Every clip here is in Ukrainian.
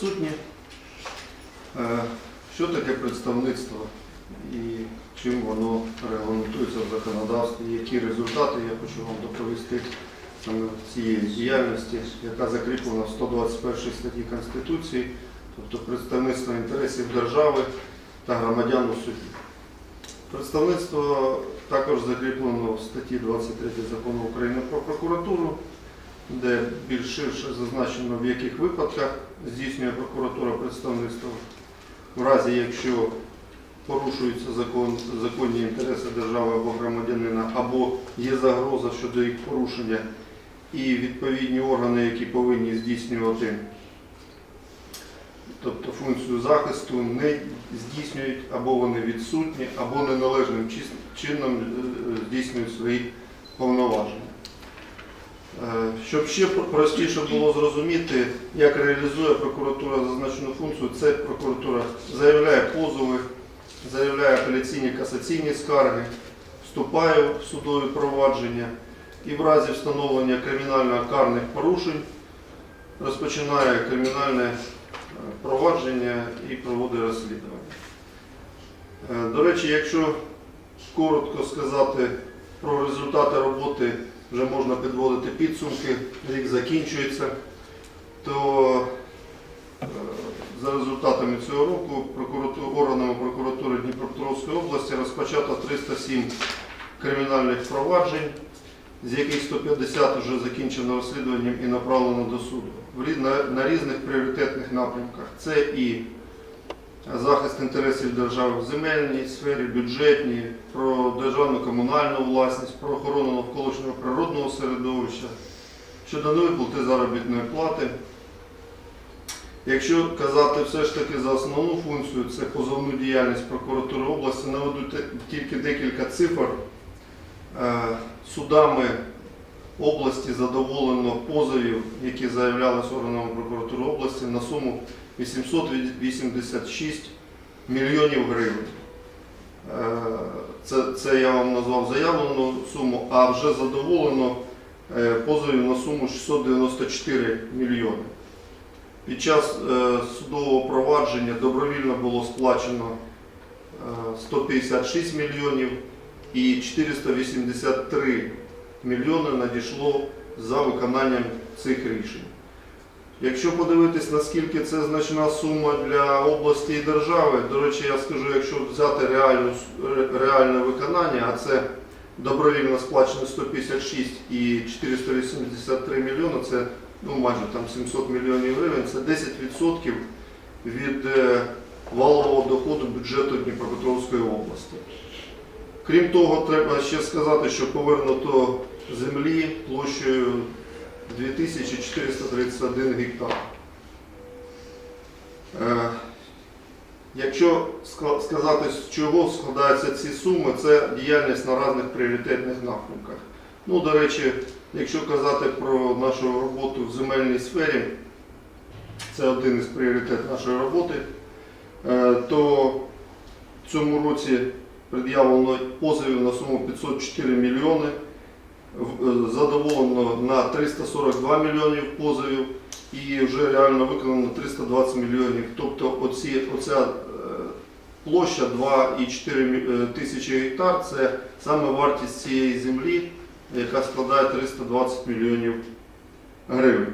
Сутні. Е, Що таке представництво і чим воно регламентується в законодавстві, які результати я хочу вам доповісти саме цієї діяльності, яка закріплена в 121 статті Конституції, тобто представництво інтересів держави та громадян у суді. Представництво також закріплено в статті 23 закону України про прокуратуру, де більш ширше зазначено, в яких випадках здійснює прокуратура представництво, в разі якщо порушуються закон, законні інтереси держави або громадянина, або є загроза щодо їх порушення, і відповідні органи, які повинні здійснювати тобто функцію захисту, не здійснюють або вони відсутні, або неналежним чином е, здійснюють свої повноваження. Е, Щоб ще простіше було зрозуміти, як реалізує прокуратура зазначену функцію, це прокуратура заявляє позови, заявляє апеляційні касаційні скарги, вступає в судові провадження і в разі встановлення кримінально-карних порушень розпочинає кримінальне е, провадження і проводить розслідування. Е, До речі, якщо коротко сказати про результати роботи вже можна підводити підсумки, рік закінчується, то е, за результатами цього року органами прокуратури Дніпропетровської області розпочато 307 кримінальних проваджень, з яких 150 вже закінчено розслідуванням і направлено до суду на різних пріоритетних напрямках. Це і захист інтересів держави в земельній сфері, бюджетній, про державну комунальну власність, про охорону навколишнього природного середовища, щодо невиплати заробітної плати. Якщо казати все ж таки за основну функцію, це позовну діяльність прокуратури області, наведу тільки декілька цифр. Е, Судами області задоволено позовів, які заявлялися органами прокуратури області на суму 886 мільйонів гривень. Е, Це, це я вам назвав заявлену суму, а вже задоволено е, позовів на суму 694 мільйони. Під час е, судового провадження добровільно було сплачено е, 156 мільйонів і 483 мільйони надійшло за виконанням цих рішень. Якщо подивитись, наскільки це значна сума для області і держави, до речі, я скажу, якщо взяти реальну, реальне виконання, а це добровільно сплачено 156 і 483 мільйони, це ну, майже там 700 мільйонів гривень, це 10% від е, валового доходу бюджету Дніпропетровської області. Крім того, треба ще сказати, що повернуто землі площею 2431 гектар. Е, Якщо сказати, з чого складаються ці суми, це діяльність на різних пріоритетних напрямках. Ну, до речі, якщо казати про нашу роботу в земельній сфері, це один із пріоритетів нашої роботи, е, то в цьому році пред'явлено позовів на суму 504 мільйони, задоволено на 342 мільйонів позовів і вже реально виконано 320 мільйонів. Тобто оці, оця е, площа 2,4 е, тисячі гектар це саме вартість цієї землі, яка складає 320 мільйонів гривень.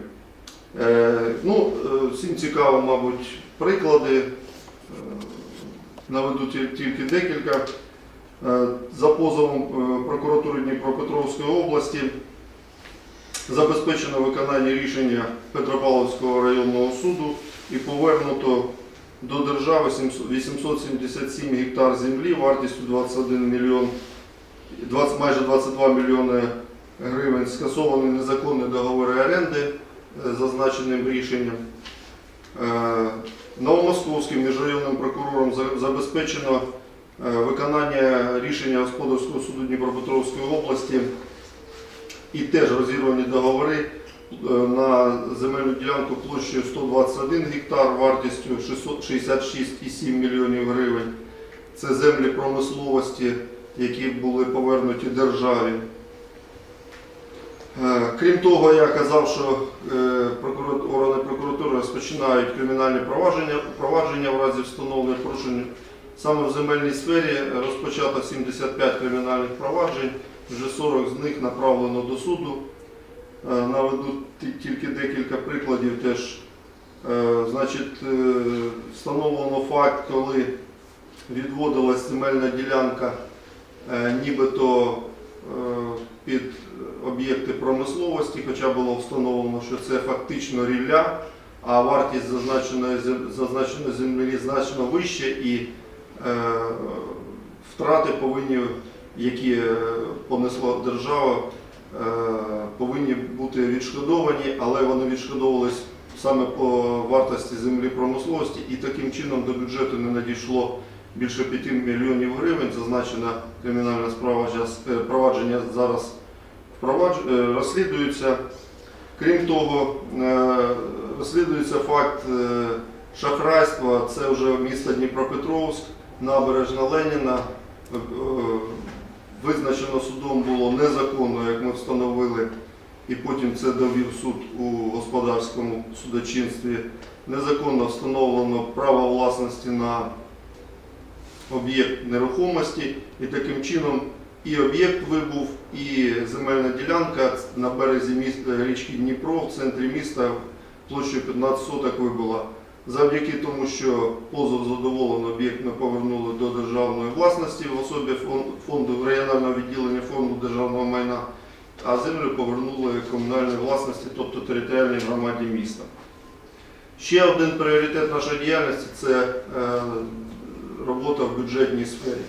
Е, ну, е, всім цікаво, мабуть, приклади. Е, Наведу тільки декілька. Е, За позовом е, прокуратури Дніпропетровської області забезпечено виконання рішення Петропавловського районного суду і повернуто до держави 877 гектар землі вартістю 21 мільйон, 20, майже 22 мільйони гривень. Скасовані незаконні договори оренди е, зазначеним рішенням. Новомосковським міжрайонним прокурором забезпечено виконання рішення Господарського суду Дніпропетровської області і теж розірвані договори е, на земельну ділянку площею 121 гектар вартістю 666,7 мільйонів гривень. Це землі промисловості, які були повернуті державі. Е, Крім того, я казав, що е, органи прокуратури розпочинають кримінальні провадження, провадження в разі встановлення порушень. Саме в земельній сфері розпочато 75 кримінальних проваджень, вже 40 з них направлено до суду. Е, Наведу тільки декілька прикладів теж. Е, Значить, е, встановлено факт, коли відводилась земельна ділянка нібито під об'єкти промисловості, хоча було встановлено, що це фактично рілля, а вартість зазначеної, землі значно вища і втрати повинні, які е, понесла держава, е, повинні бути відшкодовані, але вони відшкодовувались саме по вартості землі промисловості і таким чином до бюджету не надійшло більше 5 мільйонів гривень. Зазначена кримінальна справа е, провадження зараз е, розслідується. Крім того, е, розслідується факт е, шахрайства. Це вже місто Дніпропетровськ, набережна Леніна. Е, Визначено судом було незаконно, як ми встановили, і потім це довів суд у господарському судочинстві. Незаконно встановлено право власності на об'єкт нерухомості, і таким чином і об'єкт вибув, і земельна ділянка на березі міста річки Дніпро в центрі міста площею 15 соток вибула. Завдяки тому, що позов задоволено, об'єкт ми повернули до державної власності в особі фонду регіонального відділення фонду державного майна, а землю повернули комунальній власності, тобто територіальній громаді міста. Ще один пріоритет нашої діяльності це е, робота в бюджетній сфері.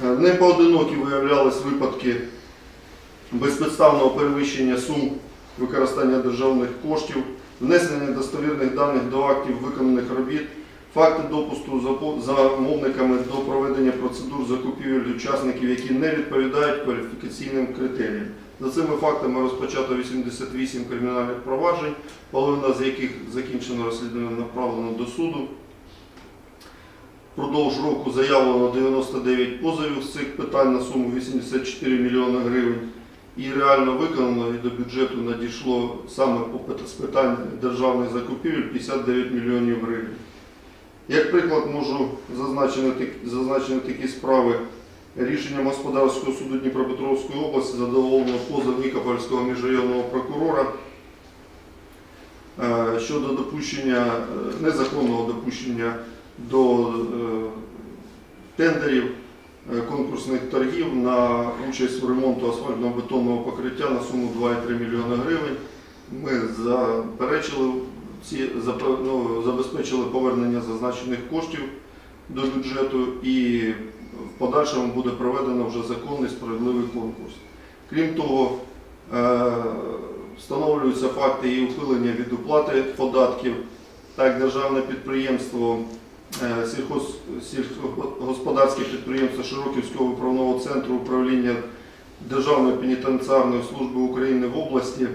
Не поодинокі виявлялись випадки безпідставного перевищення сум використання державних коштів, внесення недостовірних даних до актів виконаних робіт, факти допусту замовниками до проведення процедур закупівель учасників, які не відповідають кваліфікаційним критеріям. За цими фактами розпочато 88 кримінальних проваджень, половина з яких закінчено розслідування направлено до суду. Впродовж року заявлено 99 позовів з цих питань на суму 84 мільйони гривень. І реально виконано і до бюджету надійшло саме по пит- з питань державних закупівель 59 мільйонів гривень. Як приклад можу зазначити, такі справи. Рішенням господарського суду Дніпропетровської області задоволено позов Нікопольського міжрайонного прокурора е, щодо допущення, е, незаконного допущення до е, тендерів конкурсних торгів на участь в ремонту асфальтного бетонного покриття на суму 2,3 мільйони гривень. Ми заперечили ці ну, забезпечили повернення зазначених коштів до бюджету і в подальшому буде проведено вже законний справедливий конкурс. Крім того, е, встановлюються факти і ухилення від уплати податків. Так, державне підприємство сільськогосподарське підприємство Широківського виправного центру управління Державної пенітенціарної служби України в області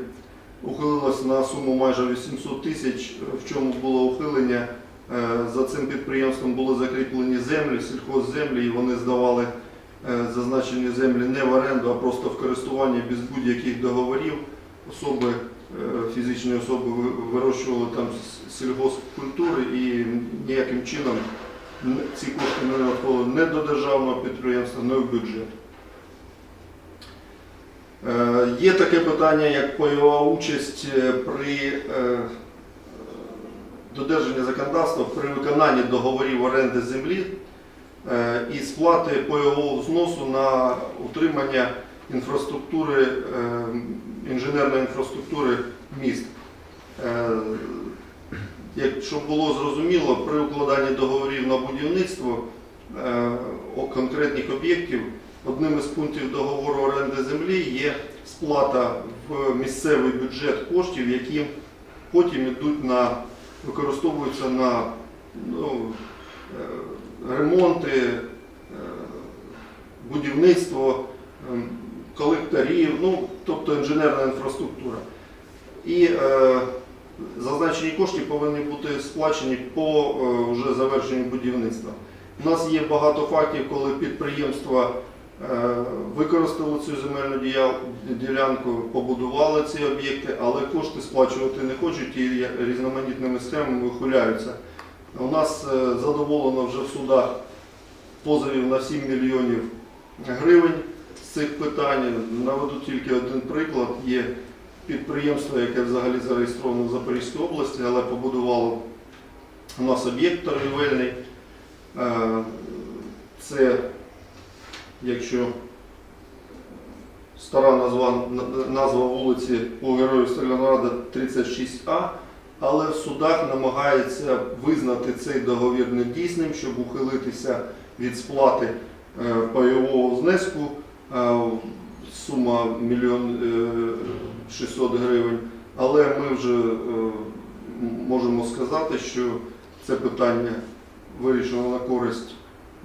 ухилилось на суму майже 800 тисяч, в чому було ухилення. Е, За цим підприємством були закріплені землі, сільхозземлі, і вони здавали е, зазначені землі не в оренду, а просто в користування без будь-яких договорів. Особи, е, фізичні особи вирощували там сільгоспкультури і ніяким чином ці кошти не надходили не до державного підприємства, не в бюджет. Е, Є таке питання, як пайова участь е, при е, додержанні законодавства при виконанні договорів оренди землі е, і сплати пайового взносу на утримання інфраструктури, е, інженерної інфраструктури міст. Е, Як щоб було зрозуміло, при укладанні договорів на будівництво е, конкретних об'єктів одним із пунктів договору оренди землі є сплата в місцевий бюджет коштів, які потім йдуть на використовуються на ну, е, ремонти, будівництво ем, колекторів, ну, тобто інженерна інфраструктура. І е, зазначені кошти повинні бути сплачені по е, вже завершенню будівництва. У нас є багато фактів, коли підприємства Е, Використали цю земельну ділянку, побудували ці об'єкти, але кошти сплачувати не хочуть і різноманітними схемами вихиляються. У нас е, задоволено вже в судах позовів на 7 мільйонів гривень цих питань. Наведу тільки один приклад. Є підприємство, яке взагалі зареєстровано в Запорізькій області, але побудувало у нас об'єкт торгівельний. Е, Це, якщо стара назва, назва вулиці по герою Сталінграда 36А, але в судах намагається визнати цей договір недійсним, щоб ухилитися від сплати е, пайового знеску. Е, Сума 1 мільйон 600 гривень. Але ми вже е, можемо сказати, що це питання вирішено на користь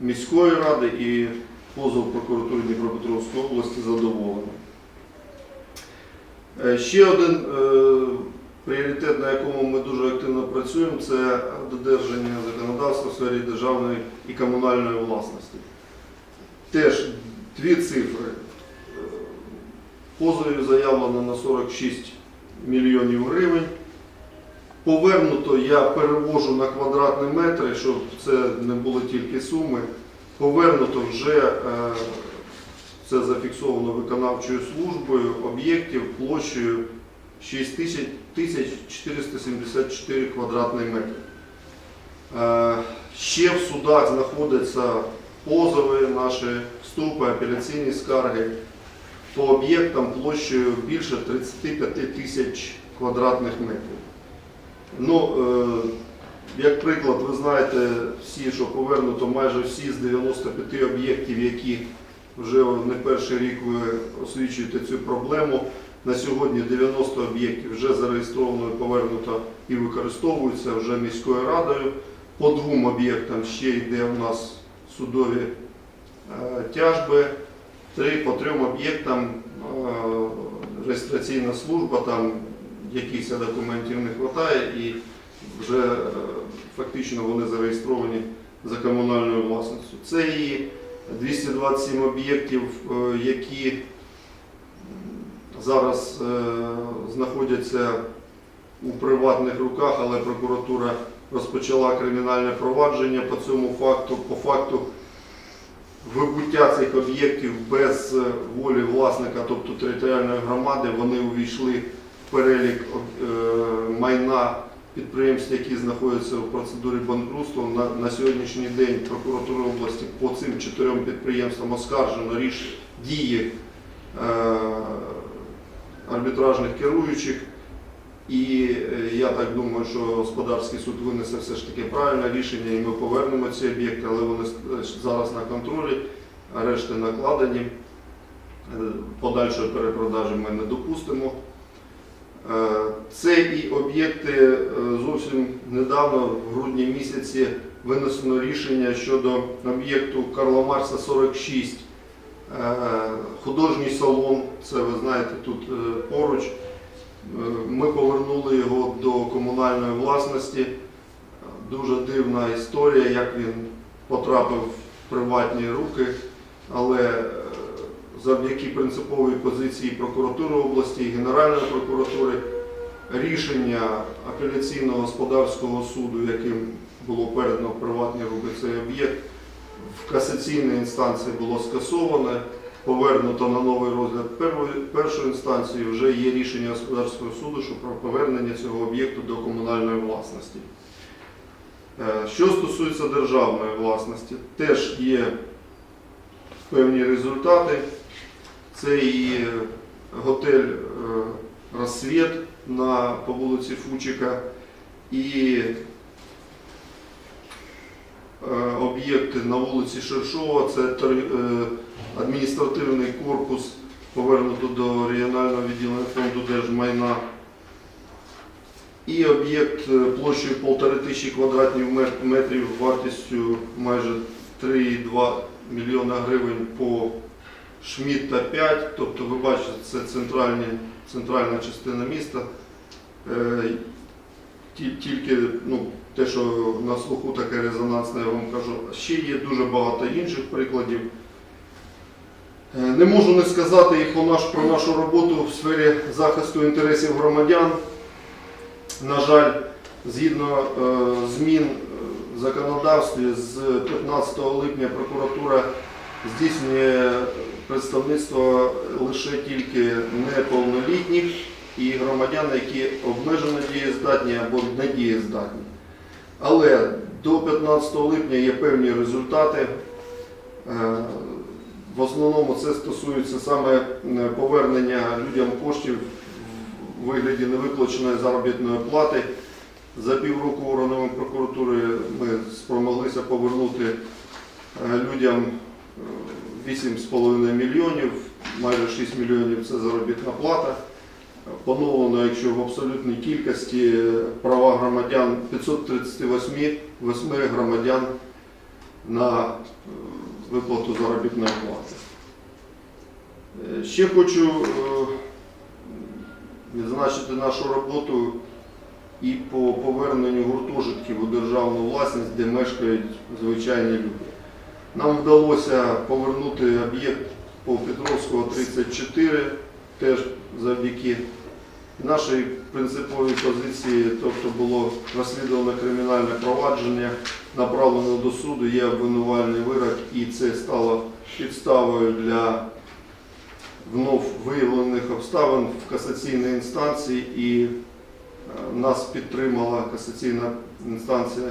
міської ради і позов прокуратури Дніпропетровської області задоволено. Е, Ще один е, пріоритет, на якому ми дуже активно працюємо, це додержання законодавства в сфері державної і комунальної власності. Теж дві цифри. Позовів заявлено на 46 мільйонів гривень. Повернуто я перевожу на квадратні метри, щоб це не були тільки суми. Повернуто вже е, це зафіксовано виконавчою службою об'єктів площею 6474 квадратні метри. Е, Ще в судах знаходяться позови, наші вступи, апеляційні скарги по об'єктам площею більше 35 тисяч квадратних метрів. Ну, е, як приклад, ви знаєте всі, що повернуто майже всі з 95 об'єктів, які вже не перший рік ви освічуєте цю проблему. На сьогодні 90 об'єктів вже зареєстровано, повернуто і використовуються вже міською радою. По двом об'єктам ще йде у нас судові тяжби. Три по трьом об'єктам е, реєстраційна служба, там якихось документів не вистачає і вже е, фактично вони зареєстровані за комунальною власністю. Це і 227 об'єктів, е, які зараз е, знаходяться у приватних руках, але прокуратура розпочала кримінальне провадження по цьому факту. По факту вибуття цих об'єктів без е, волі власника, тобто територіальної громади, вони увійшли в перелік е, майна підприємств, які знаходяться в процедурі банкрутства. На, на сьогоднішній день прокуратура області по цим чотирьом підприємствам оскаржено рішення дії е, арбітражних керуючих. І е, я так думаю, що господарський суд винесе все ж таки правильне рішення, і ми повернемо ці об'єкти, але вони зараз на контролі, арешти накладені. Е, Подальшої перепродажі ми не допустимо. Е, Це і об'єкти е, зовсім недавно, в грудні місяці, винесено рішення щодо об'єкту Карла Марса 46. Е, Художній салон, це ви знаєте, тут е, поруч. Ми повернули його до комунальної власності. Дуже дивна історія, як він потрапив в приватні руки, але е, завдяки принциповій позиції прокуратури області і Генеральної прокуратури рішення апеляційного господарського суду, яким було передано в приватні руки цей об'єкт, в касаційній інстанції було скасоване повернуто на новий розгляд першої інстанції, вже є рішення господарського суду що про повернення цього об'єкту до комунальної власності. Е, Що стосується державної власності, теж є певні результати. Це і готель е, Розсвіт на по вулиці Фучика, і е, об'єкти на вулиці Шершова, це адміністративний корпус повернуто до регіонального відділення фонду держмайна. І об'єкт е, площею 1500 квадратних метрів вартістю майже 3,2 мільйона гривень по Шмідта 5. Тобто ви бачите, це центральна частина міста. Е, Тільки ну, те, що на слуху таке резонансне, я вам кажу. Ще є дуже багато інших прикладів. Е, Не можу не сказати і про, наш, про нашу роботу в сфері захисту інтересів громадян. На жаль, згідно е, змін е, в законодавстві з 15 липня прокуратура здійснює представництво лише тільки неповнолітніх і громадян, які обмежено дієздатні або недієздатні. Але до 15 липня є певні результати. Е, В основному це стосується саме е, повернення людям коштів в вигляді невиплаченої заробітної плати. За півроку органами прокуратури ми спромоглися повернути е, людям е, 8,5 мільйонів, майже 6 мільйонів це заробітна плата. Поновлено, якщо в абсолютній кількості е, права громадян 538 восьми громадян на е, виплату заробітної плати. Е, Ще хочу е, відзначити нашу роботу і по поверненню гуртожитків у державну власність, де мешкають звичайні люди. Нам вдалося повернути об'єкт по Петровського 34, теж завдяки нашій принциповій позиції, тобто було розслідувано кримінальне провадження, направлено до суду, є обвинувальний вирок, і це стало підставою для вновь виявлених обставин в касаційній інстанції, і е, нас підтримала касаційна інстанція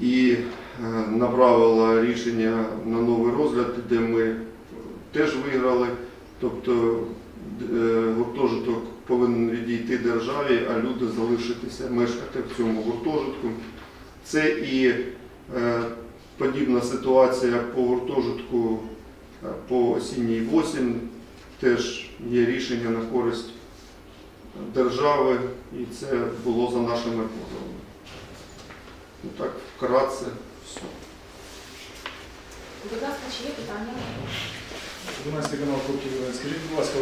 і е, направила рішення на новий розгляд, де ми теж виграли. Тобто гуртожиток повинен відійти державі, а люди залишитися мешкати в цьому гуртожитку. Це і е, подібна ситуація по гуртожитку е, по осінній восінь. Теж є рішення на користь держави, і це було за нашими позовами. Ну так, вкратце все. Будь ласка, чи є питання? 11 канал. Скажіть, будь ласка,